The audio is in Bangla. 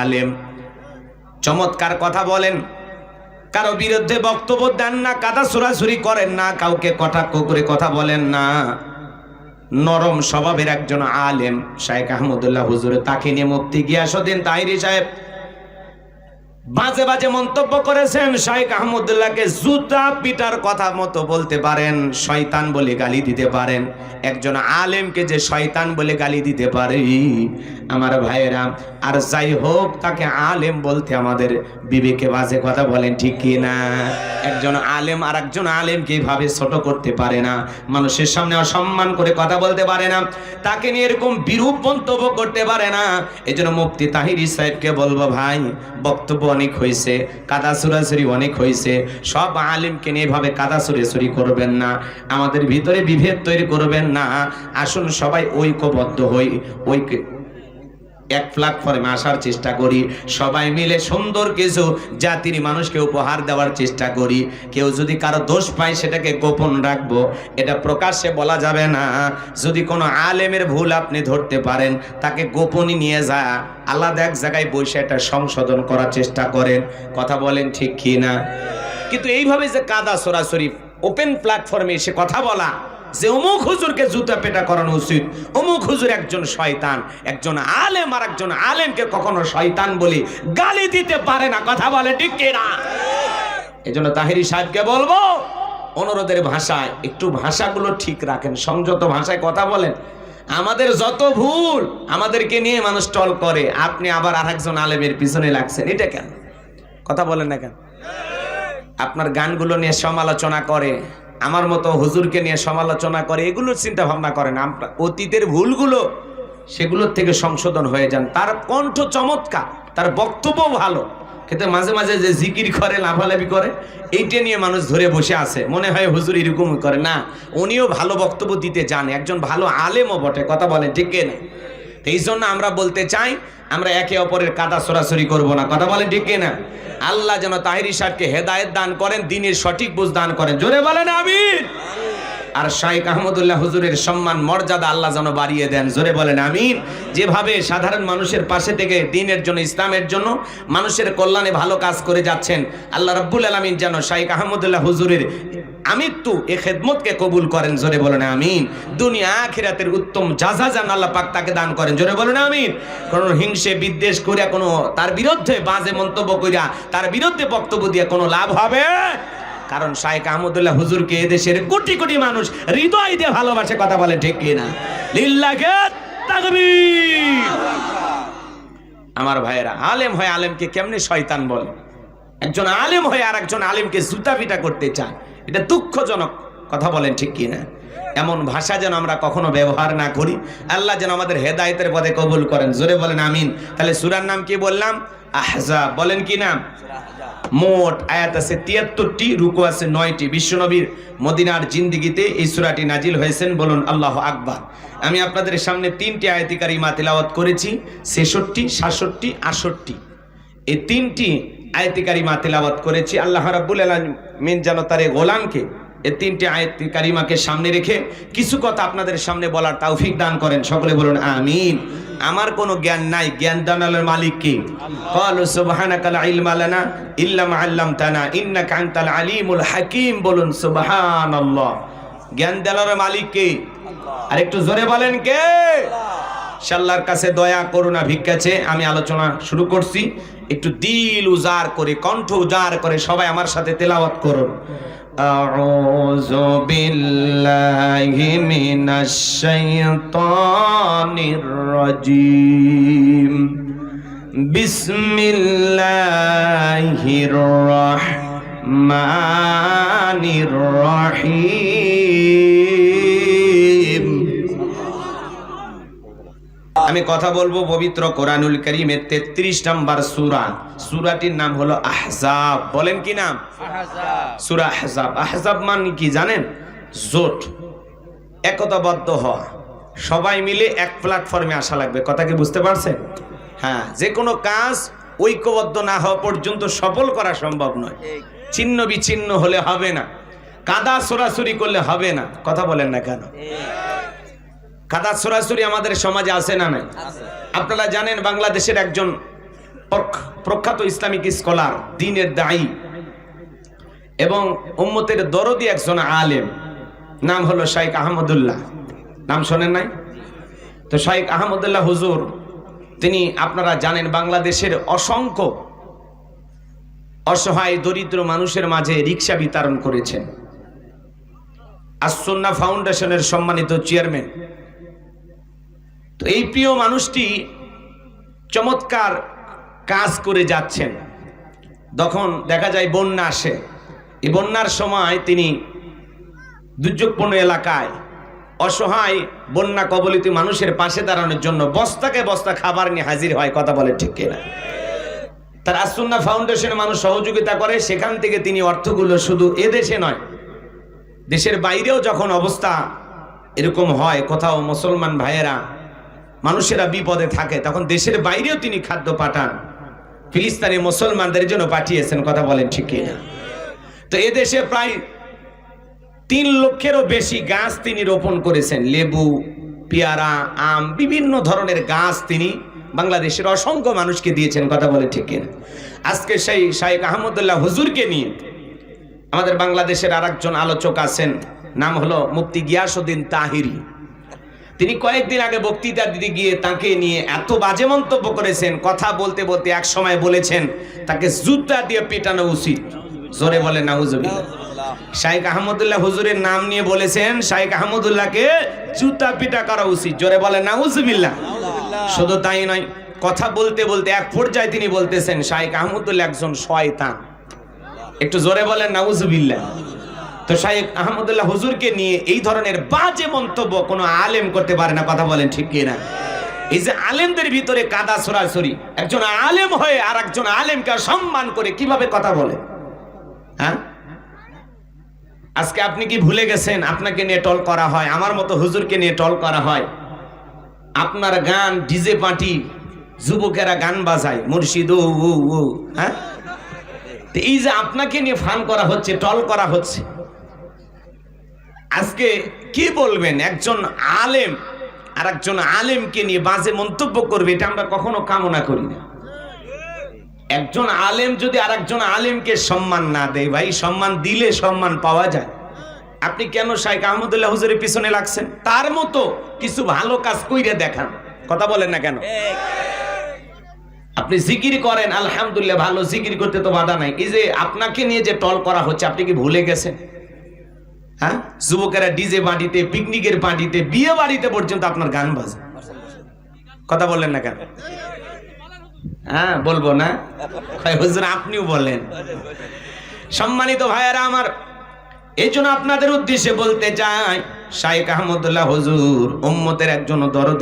আলেম। চমৎকার কথা বলেন। কারও বিরুদ্ধে বক্তব্য দেন না, কাদা সুরাসুরি করেন না, কাউকে কটাক্ষ করে কথা বলেন না। নরম স্বভাবের একজন আলেম শাহেখ আহমদুল্লাহ হুজুর, তাকে নিয়ে মুক্তি গিয়াসুদ্দিন তাহিরি সাহেব বাজে বাজে মন্তব্য করেছেন শাহেখ আহমদুল্লাহকে জুতা পিটার কথা মতো বলতে পারেন, শয়তান বলে গালি দিতে পারেন। একজন আলেমকে যে শয়তান বলে গালি দিতে পারে, আমার ভাইয়েরা, আর যাই হোক, তাকে আলেম বলতে আমাদের বিবেকে বাজে কথা বলেন, ঠিক কি না? একজন আলেম আর একজন আলেমকে এইভাবে ছোট করতে পারে না। মানুষের সামনে অসম্মান করে কথা বলতে পারে না। তাকে নিয়ে এরকম বিরূপ মন্তব্য করতে পারে না। এই জন্য মুফতি তাহিরি সাহেবকে বলব, ভাই, বক্তব্য অনেক হয়েছে কাদা চুরাচুরি অনেক হয়েছে, সব আলিমকে নিয়ে এভাবে কাদা সুরেসুরি করবেন না, আমাদের ভিতরে বিভেদ তৈরি করবেন না। আসুন সবাই ঐক্যবদ্ধ হই, ঐক্য এক প্ল্যাটফর্মে আসার চেষ্টা করি। সবাই মিলে সুন্দর কিছু জাতির মানুষকে উপহার দেওয়ার চেষ্টা করি। কেউ যদি কারও দোষ পায়, সেটাকে গোপন রাখব। এটা প্রকাশ্যে বলা যাবে না। যদি কোনো আলেমের ভুল আপনি ধরতে পারেন, তাকে গোপনই নিয়ে যা। আলাদা এক জায়গায় বসে এটা সংশোধন করার চেষ্টা করেন। কথা বলেন ঠিক কি না কিন্তু এইভাবে যে কাদা সরাসরি ওপেন প্ল্যাটফর্মে এসে কথা বলা যে অমুক হুজুরকে জুতা পেটা করানো উচিত, অমুক হুজুর একজন শয়তান, একজন আলেম আর একজন আলেমকে কখনো শয়তান বলি গালি দিতে পারে না, কথা বলে, ঠিক না? এই জন্য তাহিরি সাহেবকে বলব, অনুরোধের ভাষায়, একটু ভাষাগুলো ঠিক রাখেন, সংযত ভাষায় কথা বলেন। আমাদের যত ভুল আমাদেরকে নিয়ে মানুষ টল করে, আপনি আবার আর একজন আলেমের পিছনে লাগছেন, এটা কেন? কথা বলেন না কেন? আপনার গানগুলো নিয়ে সমালোচনা করে আমার মতো হুজুরকে নিয়ে সমালোচনা করে, এগুলোর চিন্তা ভাবনা করেন। আমরা অতীতের ভুলগুলো সেগুলোর থেকে সংশোধন হয়ে যান। তার কণ্ঠ চমৎকার, তার বক্তব্য ভালো। কিন্তু মাঝে মাঝে যে জিকির করে লাভালাভি করে, এইটা নিয়ে মানুষ ধরে বসে আছে। মনে হয় হুজুর এরকম করে। না, উনিও ভালো বক্তব্য দিতে জানে একজন ভালো আলেমও বটে, কথা বলেন, ঠিক না এই জন্য আমরা বলতে চাই, আমরা একে অপরের কাদা সরাসরি করব না। কথা বলেন ঠিক না আল্লাহ যেন তাহিরি সাহেবকে হেদায়ত দান করেন, দিনের সঠিক বুঝ দান করেন। জোরে বলেন আমিন। আর শাইখ আহমদুল্লাহ হুজুরের সম্মান, মর্যাদা আল্লাহ যেন বাড়িয়ে দেন। জোরে বলেন, আমিন। যেভাবে সাধারণ মানুষের পাশে থেকে দিনের জন্য, ইসলামের জন্য মানুষের কল্যাণে ভালো কাজ করে যাচ্ছেন, আল্লাহ রব্বুল আলমিন যেন শাইখ আহমদুল্লাহ হুজুরের আমৃত্যু এ খেদমতকে কবুল করেন। জোরে বলেন, আমিন। দুনিয়া আখিরাতের উত্তম যাজা জান আল্লাহ পাক তাকে দান করেন। জোরে বলেন, আমিন। কোন হিংসে, বিদ্বেষ করিয়া, কোনো তার বিরুদ্ধে বাজে মন্তব্য করিয়া, তার বিরুদ্ধে বক্তব্য দিয়ে কোনো লাভ হবে? কারণ শায়েখ আহমদুল্লাহ হুজুরকে এদেশের কোটি কোটি মানুষ হৃদয় দিয়ে ভালোবাসে কথা বলে, ঠিক কিনা? লিল্লাকে আমার ভাইয়েরা, আলেম হয় আলেমকে কেমনে শয়তান বলে? একজন আলেম হয়ে আর একজন আলেমকে জুতা পিটা করতে চায়। এটা দুঃখজনক কথা বলেন, ঠিক কি না এমন ভাষা যেন আমরা কখনো ব্যবহার না করি। আল্লাহ যেন আমাদের হেদায়তের পদে কবুল করেন। জোরে বলেন আমিন। তাহলে সুরার নাম কি বললাম? আহজাব। বলেন কি নাম? মোট আয়াত আছে তিয়াত্তরটি, রুকু আছে নয়টি। বিশ্বনবীর মদিনার জিন্দিগিতে এই সুরাটি নাজিল হয়েছেন বলুন আল্লাহ আকবার। আমি আপনাদের সামনে তিনটি আয়াতিকারী মা তিলাওয়াত করেছি, ছেষট্টি, সাতষট্টি আষট্টি এই তিনটি আয়তিকারী মা তেলাওয়াত করেছি। আল্লাহ রাব্বুল আলামিন যেন তার গোলামকে এই তিনটি আয়াতি কারিমাকে সামনে রেখে কিছু কথা আপনাদের সামনে বলার তৌফিক দান করেন। সকলে বলুন, আমিন। আমার কোনো জ্ঞান নাই। জ্ঞান দানালের মালিক কি? ক্বালু সুবহানাকা লা ইলমা লানা ইল্লা মা আল্লামতানা। ইন্নাকা আনতাল আলিমুল হাকীম। বলুন, সুবহানাল্লাহ। জ্ঞান দানালের মালিক কে? আর একটু জোরে বলেন কে? সাল্লার কাছে দয়া করুণা ভিক্ষাছে আমি আলোচনা শুরু করছি একটু দিল উজার করে কণ্ঠ উজার করে সবাই আমার সাথে তেলাওয়াত করুন أعوذ بالله من الشيطان الرجيم بسم الله الرحمن الرحيم আমি কথা বলব পবিত্র কোরআনুল করিমের তেত্রিশ নম্বর সুরা। সুরাটির নাম হলো আহজাব। বলেন কি নাম? সুরা আহজাব। আহজাব মান কি জানেন? জোট। একতাবদ্ধ হওয়া। সবাই মিলে এক প্ল্যাটফর্মে আসা লাগবে। কথা কি বুঝতে পারছেন? হ্যাঁ যে কোনো কাজ ঐক্যবদ্ধ না হওয়া পর্যন্ত সফল করা সম্ভব নয়। ছিন্ন বিচ্ছিন্ন হলে হবে না। কাদা সরাসরি করলে হবে না। কথা বলেন না কেন? কাদা সরাসরি আমাদের সমাজে আছে না নাই? আপনারা জানেন বাংলাদেশের একজন প্রখ- প্রখ্যাত ইসলামিক স্কলার দিনের দায়ী এবং উম্মতের দরদি একজন আলেম। নাম হলো শাইখ আহমদুল্লাহ। নাম শোনেন নাই? তো শাইখ আহমদুল্লাহ হুজুর তিনি আপনারা জানেন বাংলাদেশের অসংখ্য অসহায় দরিদ্র মানুষের মাঝে রিক্সা বিতরণ করেছেন। আসন্না ফাউন্ডেশনের সম্মানিত চেয়ারম্যান তো এই প্রিয় মানুষটি চমৎকার কাজ করে যাচ্ছেন। তখন দেখা যায় বন্যা আসে। এই বন্যার সময় তিনি দুর্যোগপূর্ণ এলাকায় অসহায় বন্যা কবলিত মানুষের পাশে দাঁড়ানোর জন্য বস্তাকে বস্তা খাবার নিয়ে হাজির হয়, কথা বলে ঠিক কিনা। তার আসুন্না ফাউন্ডেশনের মানুষ সহযোগিতা করে, সেখান থেকে তিনি অর্থগুলো শুধু এ দেশে নয়, দেশের বাইরেও যখন অবস্থা এরকম হয়, কোথাও মুসলমান ভাইয়েরা মানুষেরা বিপদে থাকে, তখন দেশের বাইরেও তিনি খাদ্য পাঠান। ফিলিস্তানি মুসলমানদের জন্য পাঠিয়েছেন, কথা বলেন ঠিক কিনা? তো এদেশে প্রায় তিন লক্ষেরও বেশি গাছ তিনি রোপণ করেছেন। লেবু, পেয়ারা, আম, বিভিন্ন ধরনের গাছ তিনি বাংলাদেশের অসংখ্য মানুষকে দিয়েছেন, কথা বলে ঠিক কিনা? আজকে সেই শাহেক আহমদুল্লাহ হুজুরকে নিয়ে আমাদের বাংলাদেশের আর আলোচক আছেন, নাম হলো মুফতি গিয়াসুদ্দিন তাহিরি। তিনি কয়েকদিন আগে বক্তৃতা দিতে গিয়ে তাকে নিয়ে এত বাজে মন্তব্য করেছেন কথা বলতে বলতে এক সময় বলেছেন তাকে জুতা দিয়ে পেটানো উচিত। জোরে বলে নাউজুবিল্লাহ। শাইখ আহমদুল্লাহ হুজুরের নাম নিয়ে বলেছেন শাইখ আহমদুল্লাহকে জুতা পিটা করা উচিত। জোরে বলে নাউজুবিল্লাহ। শুধু তাই নয় কথা বলতে বলতে এক পর্যায়ে তিনি বলতেছেন শাইখ আহমদুল্লাহ একজন শয়তান। একটু জোরে বলেন নাউজুবিল্লাহ। তো শাইখ আহমদুল্লাহ হুজুরকে নিয়ে এই ধরনের বাজে মন্তব্য কোনো আলেম করতে পারে না, কথা বলেন ঠিক কিনা? এই যে আলেমদের ভিতরে কাদা সরাসরি একজন আলেম হয়ে আর একজন আলেমকে সম্মান করে কীভাবে কথা বলে? হ্যাঁ? আজকে আপনি কি ভুলে গেছেন? আপনাকে নিয়ে টল করা হয়, আমার মতো হুজুরকে নিয়ে টল করা হয়। আপনার গান ডিজে পার্টি, যুবকেরা গান বাজায়, মুর্শিদ ও হ্যাঁ? এই যে আপনাকে নিয়ে ফান করা হচ্ছে, টল করা হচ্ছে আজকে কি বলবেন? একজন আলেম আর একজন আলেমকে নিয়ে বাজে মন্তব্য করবে, এটা আমরা কখনো কামনা করি না। একজন আলেম যদি আর একজন আলেমকে সম্মান না দেয়, ভাই, সম্মান দিলে সম্মান পাওয়া যায়। আপনি কেন শাইখ আহমদুল্লাহ হুজুরের পিছনে লাগছেন? তার মতো কিছু ভালো কাজ কইরে দেখান। কথা বলেন না কেন? আপনি জিকির করেন, আলহামদুলিল্লাহ, ভালো জিকির করতে তো বাধা নাই। এই যে আপনাকে নিয়ে যে টল করা হচ্ছে, আপনি কি ভুলে গেছেন? হ্যাঁ? যুবকেরা ডিজে পার্টিতে পিকনিকের পার্টিতে বিয়ে বাড়িতে পর্যন্ত আপনার গান বাজে। কথা বললেন না কেন? হ্যাঁ বলব না। হুজুর, আপনিও বলেন। সম্মানিত ভাইয়ারা আমার, এই জন্য আপনাদের উদ্দেশ্যে বলতে চাই শাইক আহমদুল্লাহ হুজুর, উম্মতের একজন দরদি